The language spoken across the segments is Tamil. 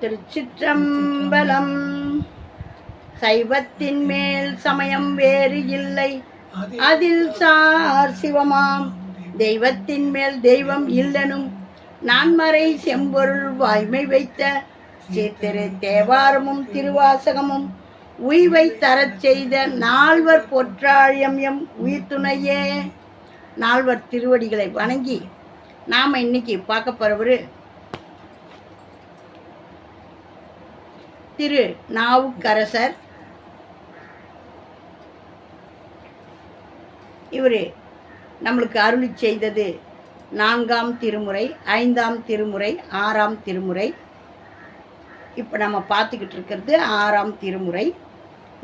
திருச்சிற்றம்பலம். சைவத்தின் மேல் சமயம் வேறு இல்லை. அதில் சார் சிவமாம். தெய்வத்தின் மேல் தெய்வம் இல்லனும் நான்மறை செம்பொருள் வாய்மை வைத்த சீத்திரு தேவாரமும் திருவாசகமும் உய்வை தரச் செய்த நால்வர் பொற்றாழியம் எம் உயிர் துணையே நால்வர் திருவடிகளை வணங்கி நாம் இன்னைக்கு பார்க்க போகிறவர் திரு நாவுக்கரசர். இவர் நம்மளுக்கு அருளி செய்தது நான்காம் திருமுறை ஐந்தாம் திருமுறை ஆறாம் திருமுறை. இப்போ நம்ம பார்த்துக்கிட்டு இருக்கிறது ஆறாம் திருமுறை.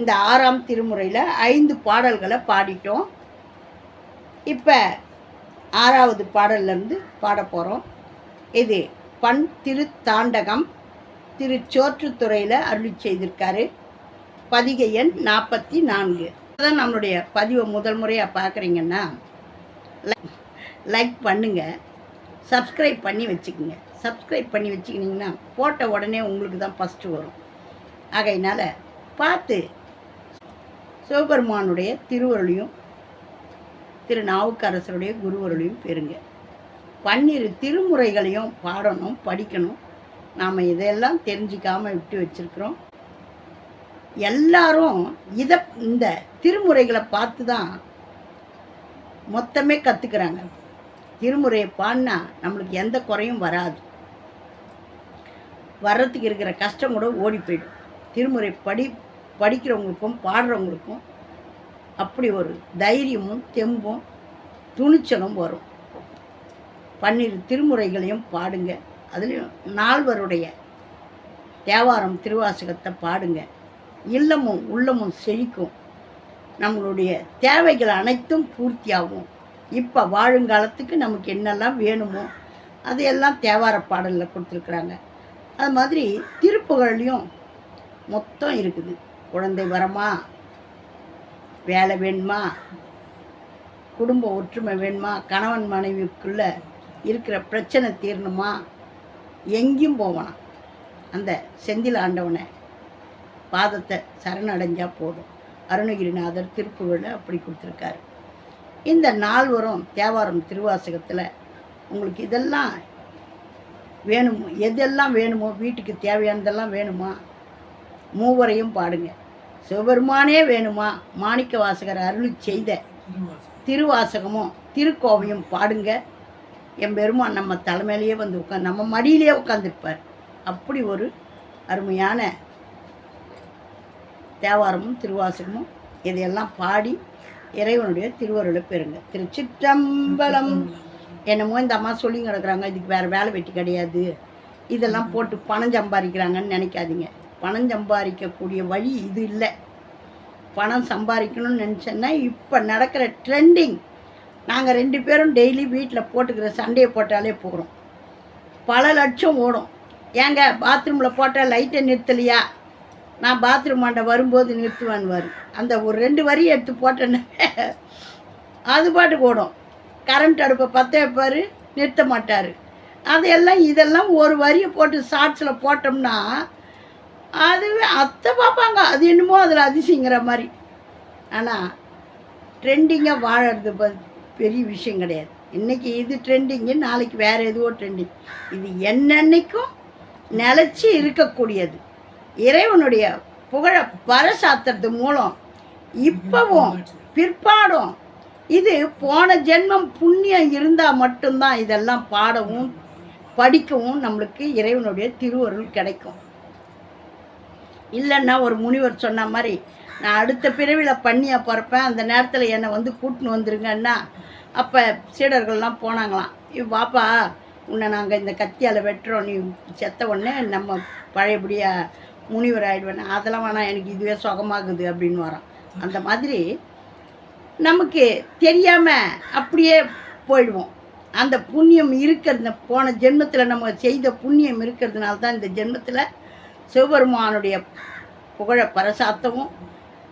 இந்த ஆறாம் திருமுறையில் ஐந்து பாடல்களை பாடிட்டோம். இப்போ ஆறாவது பாடல்லேருந்து பாட போகிறோம் இது பண் திருத்தாண்டகம். திரு சோற்றுத்துறையில் அருளி செய்திருக்காரு. பதிகை எண் நாற்பத்தி நான்கு அதான் நம்மளுடைய பதிவை முதல் முறையாக பார்க்குறீங்கன்னா லைக் பண்ணுங்கள் சப்ஸ்கிரைப் பண்ணி வச்சுக்கோங்க. சப்ஸ்கிரைப் பண்ணி வச்சுக்கினீங்கன்னா போட்ட உடனே உங்களுக்கு தான் ஃபஸ்ட்டு வரும். ஆகையினால் பார்த்து சிவபெருமானுடைய திருவருளையும் திரு நாவுக்கரசருடைய குருவருளையும் பெறுங்க. பன்னிரு திருமுறைகளையும் பாடணும் படிக்கணும். நாம் இதையெல்லாம் தெரிஞ்சிக்காமல் விட்டு வச்சுருக்குறோம். எல்லாரும் இதை இந்த திருமுறைகளை பார்த்து தான் மொத்தமே கற்றுக்குறாங்க திருமுறையை பாடினா நம்மளுக்கு எந்த குறையும் வராது. வர்றதுக்கு இருக்கிற கஷ்டம் கூட ஓடி போயிடும். திருமுறை படி படிக்கிறவங்களுக்கும் பாடுறவங்களுக்கும் அப்படி ஒரு தைரியமும் தெம்பும் துணிச்சலும் வரும். பன்னிரு திருமுறைகளையும் பாடுங்க. அதுலேயும் நால்வருடைய தேவாரம் திருவாசகத்தை பாடுங்க. இல்லமும் உள்ளமும் செழிக்கும். நம்மளுடைய தேவைகள் அனைத்தும் பூர்த்தியாகும். இப்போ வாழுங்காலத்துக்கு நமக்கு என்னெல்லாம் வேணுமோ அதையெல்லாம் தேவார பாடலில் கொடுத்துருக்குறாங்க. அது மாதிரி திருப்புகழ்லையும் மொத்தம் இருக்குது. குழந்தை வரமா? வேலை வேணுமா? குடும்ப ஒற்றுமை வேணுமா? கணவன் மனைவிக்குள்ளே இருக்கிற பிரச்சனை தீரணுமா? எங்கேயும் போவானாம் அந்த செந்தில் ஆண்டவனை பாதத்தை சரணடைஞ்சா போதும். அருணகிரிநாதர் திருப்புகளில் அப்படி கொடுத்துருக்காரு. இந்த நால்வரும் தேவாரம் திருவாசகத்தில் உங்களுக்கு இதெல்லாம் வேணுமோ எதெல்லாம் வேணுமோ வீட்டுக்கு தேவையானதெல்லாம் வேணுமா மூவரையும் பாடுங்க. சிவபெருமானே வேணுமா மாணிக்க வாசகர் அருள் செய்த திருவாசகமும் திருக்கோவையும் பாடுங்க. என் பெருமான் நம்ம தலைமையிலேயே வந்து உட்காந்து நம்ம மடியிலேயே உட்காந்துருப்பார் அப்படி ஒரு அருமையான தேவாரமும் திருவாசகமும் இதையெல்லாம் பாடி இறைவனுடைய திருவருளை பெறுங்க. திருச்சிற்றம்பலம். என்னமோ இந்த அம்மா சொல்லி கிடக்குறாங்க இதுக்கு வேறு வேலை வெட்டி கிடையாது. இதெல்லாம் போட்டு பணம் சம்பாதிக்கிறாங்கன்னு நினைக்காதீங்க. பணம் சம்பாதிக்கக்கூடிய வழி இது இல்லை. பணம் சம்பாதிக்கணும்னு நினச்சேன்னா இப்போ நடக்கிற ட்ரெண்டிங் நாங்கள் ரெண்டு பேரும் டெய்லி வீட்டில் போட்டுக்கிற சண்டையை போட்டாலே போகிறோம் பல லட்சம் ஓடும். ஏங்க பாத்ரூமில் போட்டால் லைட்டை நிறுத்தலையா? நான் பாத்ரூம் ஆண்ட வரும்போது நிறுத்துவான்வார் அந்த ஒரு ரெண்டு வரி எடுத்து போட்டேன்னு. அது பாட்டுக்கு ஓடும். கரண்ட் அடுப்பை பற்ற வைப்பார் நிறுத்த மாட்டார். அதையெல்லாம் இதெல்லாம் ஒரு வரியை போட்டு ஷார்ட்ஸில் போட்டோம்னா அதுவே அத்தை பார்ப்பாங்க. அது என்னமோ அதில் அதிசயங்கிற மாதிரி. ஆனால் ட்ரெண்டிங்காக வாழறது பதில். பெரிய விஷயம் கிடையாது. இன்றைக்கி இது ட்ரெண்டிங்கு நாளைக்கு வேறு எதுவோ ட்ரெண்டிங் இது என்னென்னைக்கும் நிலச்சி இருக்கக்கூடியது. இறைவனுடைய புகழ பரசாத்துறது மூலம் இப்போவும் பிற்பாடும் இது போன ஜென்மம் புண்ணியம் இருந்தால் மட்டும்தான் இதெல்லாம் பாடவும் படிக்கவும் நம்மளுக்கு இறைவனுடைய திருவருள் கிடைக்கும். இல்லைன்னா ஒரு முனிவர் சொன்ன மாதிரி நான் அடுத்த பிறவியில் பண்ணியாக பிறப்பேன். அந்த நேரத்தில் என்னை வந்து கூட்டின்னு வந்துருங்கன்னா அப்போ சீடர்கள்லாம் போனாங்களாம். வாப்பா உன்னை நாங்கள் இந்த கத்தியால் வெட்டுறோம். நீ செத்த உடனே நம்ம பழையபடியாக முனிவர் ஆகிடுவேன் அதெல்லாம் வேணாம். எனக்கு இதுவே சுகமாகுது அப்படின்னு வரோம் அந்த மாதிரி நமக்கு தெரியாமல் அப்படியே போயிடுவோம். அந்த புண்ணியம் இருக்கிறது போன ஜென்மத்தில் நம்ம செய்த புண்ணியம் இருக்கிறதுனால தான் இந்த ஜென்மத்தில் சிவபெருமானுடைய புகழ பரசாத்தமும்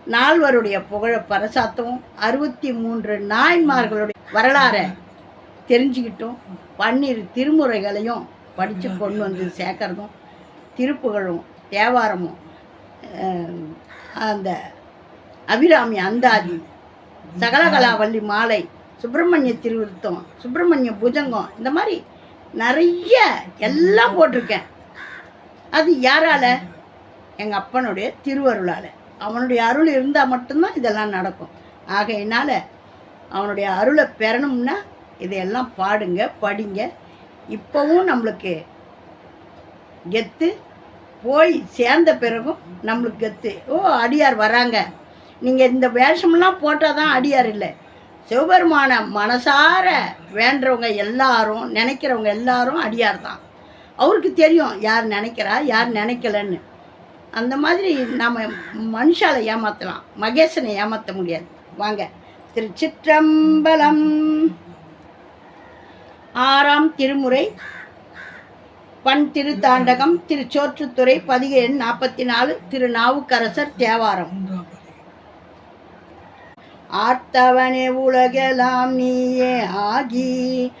நால்வருடைய புகழ பரசாத்தமும் அறுபத்தி மூன்று நாயன்மார்களுடைய வரலாறை தெரிஞ்சுக்கிட்டும் பன்னிரு திருமுறைகளையும் படித்து கொண்டு வந்து சேர்க்கறதும் திருப்புகழும் தேவாரமும் அந்த அபிராமி அந்தாதி சகலகலாவல்லி மாலை சுப்பிரமணிய திருவிருத்தம் சுப்பிரமணிய புஜங்கம் இந்த மாதிரி நிறைய எல்லாம் போட்டிருக்கேன். அது யாரால? எங்கள் அப்பனுடைய திருவருளால். அவனுடைய அருள் இருந்தால் மட்டும்தான் இதெல்லாம் நடக்கும். ஆகையினால அவனுடைய அருளை பெறணும்னா இதையெல்லாம் பாடுங்க படிங்க. இப்போவும் நம்மளுக்கு கெத்து. போய் சேர்ந்த பிறகும் நம்மளுக்கு கெத்து. ஓ அடியார் வராங்க. நீங்கள் இந்த வேஷமெல்லாம் போட்டால் தான் அடியார் இல்லை. சிவபெருமான மனசார வேண்டுறவங்க எல்லாரும் நினைக்கிறவங்க எல்லாரும் அடியார் தான். அவருக்கு தெரியும் யார் நினைக்கிறா யார் நினைக்கலன்னு. அந்த மாதிரி நாம் மனுஷாலை ஏமாற்றலாம் மகேசனை ஏமாற்ற முடியாது. வாங்க. திருச்சிற்றம்பலம். ஆறாம் திருமுறை. பண் திருத்தாண்டகம். திருச்சோற்றுத்துறை. பதிகேழு எண் நாற்பத்தி நாலு திருநாவுக்கரசர் தேவாரம். ஆர்த்தவனே உலகெல்லாம் நீயே ஆகி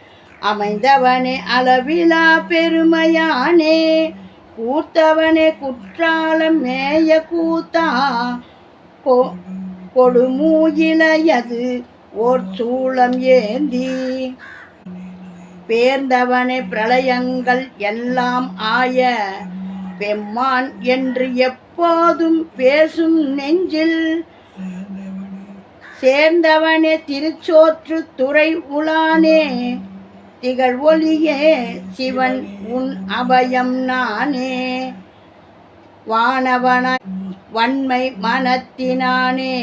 அமைந்தவனே அளவிலா பெருமையானே. கூத்தவனே குற்றாலம் மேய கூத்தா. கொ கொடுமூயிலையது ஓர் சூளம் ஏந்தி. பேர்ந்தவனே பிரளயங்கள் எல்லாம் ஆய. பெம்மான் என்று எப்போதும் பேசும் நெஞ்சில். சேர்ந்தவனே திருச்சோற்று துறை உலானே. திகழ் ஒளியே சிவன் உன் அபயம் நானே. வானவன வன்மை மனத்தினானே.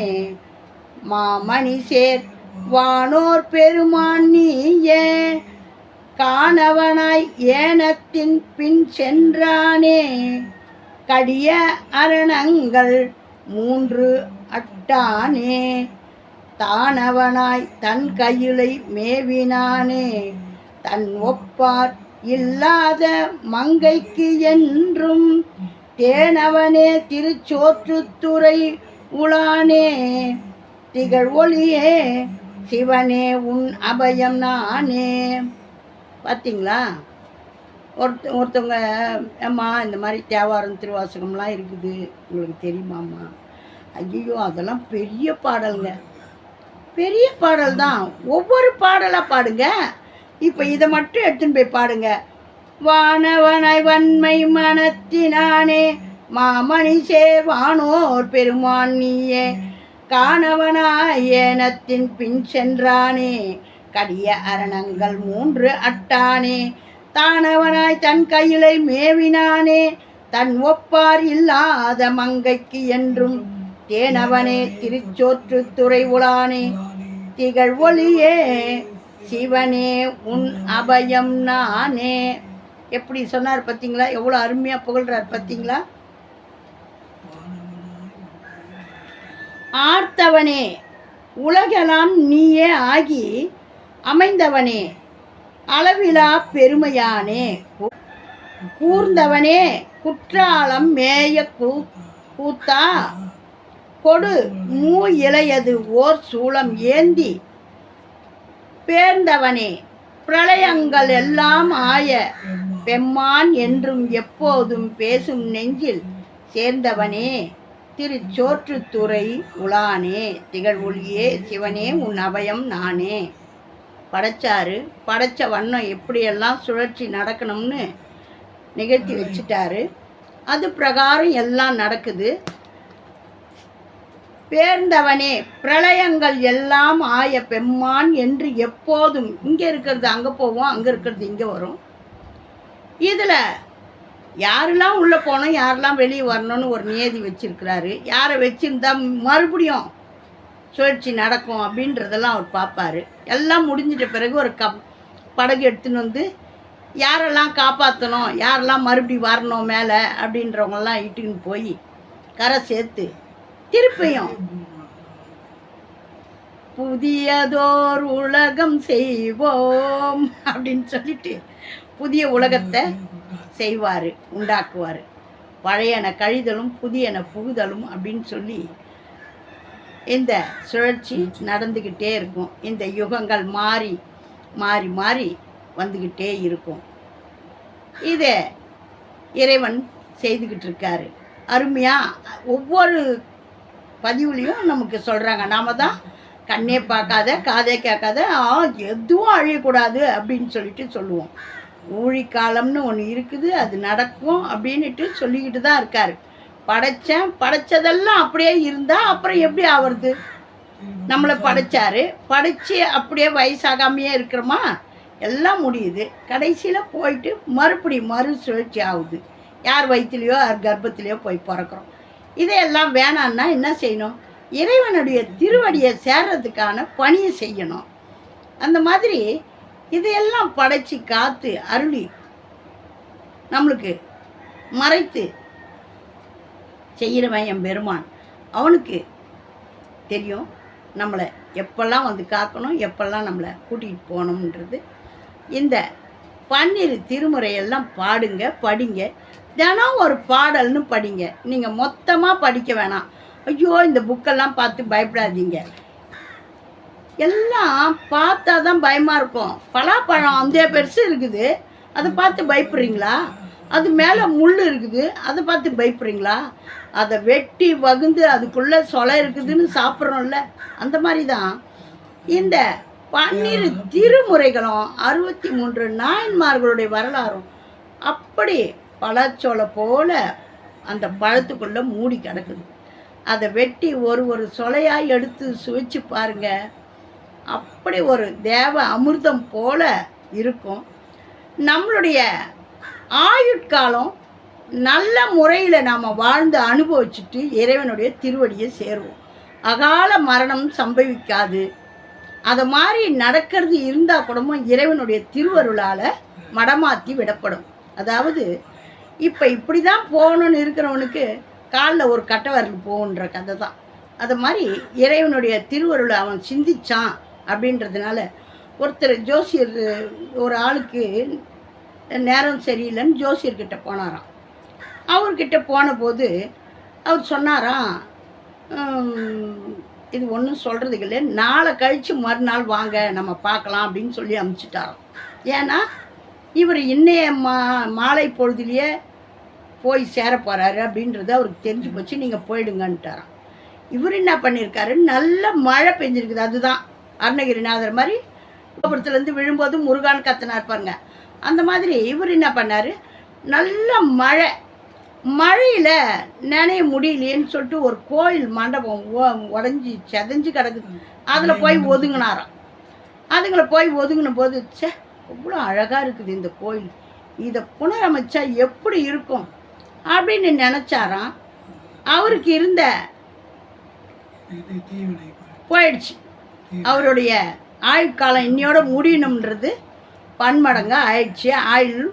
மாமணி சேர் வானோர் பெருமான் நீயே. காணவனாய் ஏனத்தின் பின் சென்றானே. கடிய அரணங்கள் மூன்று அட்டானே. தானவனாய் தன் கையிலை மேவினானே. தன் ஒப்பார் இல்லாத மங்கைக்கு என்றும் தேனவனே திருச்சோற்றுத்துறை உளானே திகழ் ஒளியே சிவனே உன் அபயம் நானே. பார்த்தீங்களா ஒருத்த ஒருத்தவங்க ஏம்மா இந்த மாதிரி தேவாரம் திருவாசகம்லாம் இருக்குது. உங்களுக்கு தெரியுமாம்மா? ஐயோ அதெல்லாம் பெரிய பாடலுங்க. பெரிய பாடல் தான் ஒவ்வொரு பாடலாக பாடுங்க. இப்போ இதை மட்டும் எடுத்துன்னு போய் பாடுங்க. வானவனை வன்மை மனத்தினானே மாமணி சேவானோர் பெருமான் நீயே ஏனத்தின் பின் சென்றானே கடிய அரணங்கள் மூன்று அட்டானே தானவனாய் தன் கையிலை மேவினானே தன் ஒப்பார் இல்லாத மங்கைக்கு என்றும் தேனவனே திருச்சோற்று துறை உளானே திகழ் ஒளியே சிவனே உன் அபயம் நானே. எப்படி சொன்னார் பார்த்தீங்களா எவ்வளோ அருமையாக புகழ்றார் பார்த்தீங்களா ஆர்த்தவனே உலகெல்லாம் நீயே ஆகி அமைந்தவனே அளவிலா பெருமையானே. கூர்ந்தவனே குற்றாலம் மேய கூ கூத்தா. கொடு மூ இலையது ஓர் சூளம் ஏந்தி பேர்ந்தவனே. பிரளயங்கள் எல்லாம் ஆய பெம்மான் என்றும் எப்போதும் பேசும் நெஞ்சில் சேர்ந்தவனே. திருச்சோற்றுத்துறை உலானே திகழ்வொழியே சிவனே உன் அபயம் நானே. படைச்சாரு படைச்ச வண்ணம் எப்படியெல்லாம் சுழற்சி நடக்கணும்னு நிகழ்த்தி வச்சுட்டாரு. அது பிரகாரம் எல்லாம் நடக்குது. பேர்ந்தவனே பிரளயங்கள் எல்லாம் ஆய பெம்மான் என்று எப்போதும் இங்கே இருக்கிறது அங்கே போவோம் அங்கே இருக்கிறது இங்கே வரும். இதில் யாரெல்லாம் உள்ளே போகணும் யாரெல்லாம் வெளியே வரணும்னு ஒரு நியதி வச்சிருக்கிறாரு யாரை வச்சிருந்தா மறுபடியும் சுழற்சி நடக்கும் அப்படின்றதெல்லாம் அவர் பார்ப்பாரு. எல்லாம் முடிஞ்சிட்ட பிறகு ஒரு கப் படகு எடுத்துன்னு வந்து யாரெல்லாம் காப்பாற்றணும் யாரெல்லாம் மறுபடி வரணும் மேலே அப்படின்றவங்கெல்லாம் இட்டுன்னு போய் கரை சேர்த்து திருப்பியும். புதியதோர் உலகம் செய்வோம் அப்படின்னு சொல்லிட்டு புதிய உலகத்தை செய்வார் உண்டாக்குவார். பழையன கழிதலும் புதியன புகுதலும் அப்படின்னு சொல்லி இந்த சுழற்சி நடந்துக்கிட்டே இருக்கும். இந்த யுகங்கள் மாறி மாறி மாறி வந்துக்கிட்டே இருக்கும். இதை இறைவன் செய்துக்கிட்டு இருக்காரு. அருமையாக ஒவ்வொரு பதிவுலையும் நமக்கு சொல்கிறாங்க நாம தான் கண்ணே பார்க்காத காதே கேட்காத ஆ எதுவும் அழியக்கூடாது அப்படின்னு சொல்லிட்டு சொல்லுவோம். ஊழிக்காலம்னு ஒன்று இருக்குது அது நடக்கும் அப்படின்னுட்டு சொல்லிக்கிட்டு தான் இருக்கார். படைச்சேன் படைச்சதெல்லாம் அப்படியே இருந்தால் அப்புறம் எப்படி ஆவறது? நம்மளை படைச்சாரு. படைச்சி அப்படியே வயசாகாமையே இருக்கிறோமா? எல்லாம் முடியுது. கடைசியில் போயிட்டு மறுபடி மறு சுழற்சி ஆகுது. யார் வயிற்றுலையோ யார் கர்ப்பத்திலையோ போய் பிறக்கிறோம். இதையெல்லாம் வேணான்னா என்ன செய்யணும்? இறைவனுடைய திருவடியை சேர்றதுக்கான பணியை செய்யணும். அந்த மாதிரி இதையெல்லாம் படைச்சி காத்து அருளி நம்மளுக்கு மறைத்து செய்கிறவன் என் பெருமான். அவனுக்கு தெரியும் நம்மளை எப்பெல்லாம் வந்து காக்கணும் எப்பெல்லாம் நம்மளை கூட்டிகிட்டு போகணுன்றது இந்த பன்னிரு திருமுறையெல்லாம் பாடுங்க படிங்க. தினம் ஒரு பாடல்னு படிங்க. நீங்கள் மொத்தமாக படிக்க வேணாம். ஐயோ இந்த புக்கெல்லாம் பார்த்து பயப்படாதீங்க. எல்லாம் பார்த்தா தான் பயமாக இருக்கும். பலாப்பழம் அந்த பெருசு இருக்குது. அதை பார்த்து பயப்படுறீங்களா? அது மேலே முள் இருக்குது. அதை பார்த்து பயப்படுறீங்களா? அதை வெட்டி வகுந்து அதுக்குள்ளே சொலை இருக்குதுன்னு சாப்பிட்றோம்ல. அந்த மாதிரி தான் இந்த பன்னிரு திருமுறைகளும் அறுபத்தி மூன்று நாயன்மார்களுடைய வரலாறும் அப்படி பழச்சோலை போல அந்த பழத்துக்குள்ளே மூடி கிடக்குது. அதை வெட்டி ஒரு ஒரு சொலையாக எடுத்து சுவைச்சு பாருங்க. அப்படி ஒரு தேவ அமிர்தம் போல இருக்கும். நம்மளுடைய ஆயுட்காலம் நல்ல முறையில் நாம் வாழ்ந்து அனுபவிச்சுட்டு இறைவனுடைய திருவடியை சேருவோம். அகால மரணம் சம்பவிக்காது. அதை மாதிரி நடக்கிறது இருந்தால் கூடமும் இறைவனுடைய திருவருளால் மடமாற்றி விடப்படும். அதாவது இப்போ இப்படி தான் போகணும்னு இருக்கிறவனுக்கு காலில் ஒரு கட்டை வரல் போகுன்ற கதை தான் அது மாதிரி இறைவனுடைய திருவருளை அவன் சிந்திச்சான் அப்படின்றதுனால ஒருத்தர் ஜோசியர் ஒரு ஆளுக்கு நேரம் சரியில்லைன்னு ஜோசியர்கிட்ட போனாராம். அவர்கிட்ட போன போது அவர் சொன்னாராம் இது ஒன்றும் சொல்கிறதுக்கு இல்லை. நாளை கழித்து மறுநாள் வாங்க நம்ம பார்க்கலாம் அப்படின்னு சொல்லி அமுச்சிட்டாராம். ஏன்னா இவர் இன்னைய மா மாலை பொழுதுலேயே போய் சேர போகிறாரு அப்படின்றது அவருக்கு தெரிஞ்சு போச்சு நீங்கள் போயிடுங்கன்ட்டாராம். இவர் என்ன பண்ணியிருக்காரு நல்ல மழை பெஞ்சிருக்குது அதுதான். அருணகிரிநாதர் மாதிரி கோபுரத்துலேருந்து விழும்போது முருகான் கத்தனார் பாருங்க. அந்த மாதிரி இவர் என்ன பண்ணார்? நல்ல மழை. மழையில் நினைய முடியலையேன்னு சொல்லிட்டு ஒரு கோயில் மண்டபம் உடஞ்சி செதஞ்சு கிடக்குது. அதில் போய் ஒதுங்கினாராம். அதுங்களை போய் ஒதுங்கின போது ச்சே அவ்வளோ அழகாக இருக்குது இந்த கோயில். இதை புனரமைச்சா எப்படி இருக்கும்? அப்படின்னு நினச்சாராம். அவருக்கு இருந்த போயிடுச்சு. அவருடைய ஆயுட்காலம் இன்னையோட முடியணும்ன்றது பன்மடங்கு ஆயிடுச்சு. ஆயுள்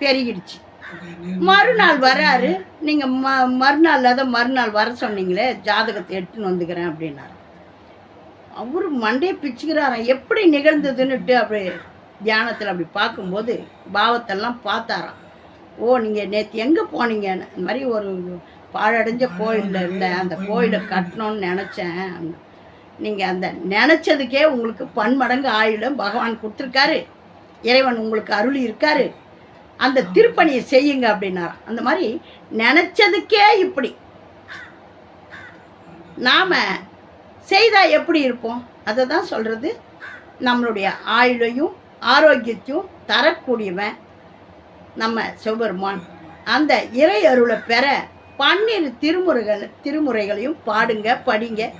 பெருகிடுச்சு. மறுநாள் வராரு. நீங்கள் ம மறுநாள் அதான் மறுநாள் வர சொன்னீங்களே ஜாதகத்தை எடுத்துன்னு வந்துக்கிறேன் அப்படின்னாரு. அவர் மண்டையை பிச்சுக்கிறாராம். எப்படி நிகழ்ந்ததுன்னுட்டு அப்படி தியானத்தில் அப்படி பார்க்கும்போது பாவத்தெல்லாம் பார்த்தாராம். ஓ நீங்கள் நேற்று எங்கே போனீங்கன்னு? இந்த மாதிரி ஒரு பாழடைஞ்ச கோயிலில் இருந்தேன். அந்த கோயிலை. கட்டணும்னு நினச்சேன். நீங்கள் அந்த நினச்சதுக்கே உங்களுக்கு பன்மடங்கு ஆயுளம் பகவான் கொடுத்துருக்காரு. இறைவன் உங்களுக்கு அருளி இருக்காரு. அந்த திருப்பணியை செய்யுங்க அப்படின்னாராம். அந்த மாதிரி நினச்சதுக்கே இப்படி. நாம் செய்தால் எப்படி இருப்போம்? அதை தான் சொல்கிறது நம்மளுடைய ஆயுளையும் ஆரோக்கியத்தையும் தரக்கூடியவன் நம்ம சிவபெருமான். அந்த இறை அருளை பெற பன்னிரு திருமுறைகள் திருமுறைகளையும் பாடுங்க படிங்க.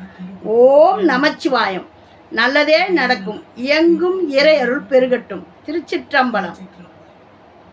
ஓம் நமச்சிவாயம். நல்லதே நடக்கும். எங்கும் இறை அருள் பெருகட்டும். திருச்சிற்றம்பலம்.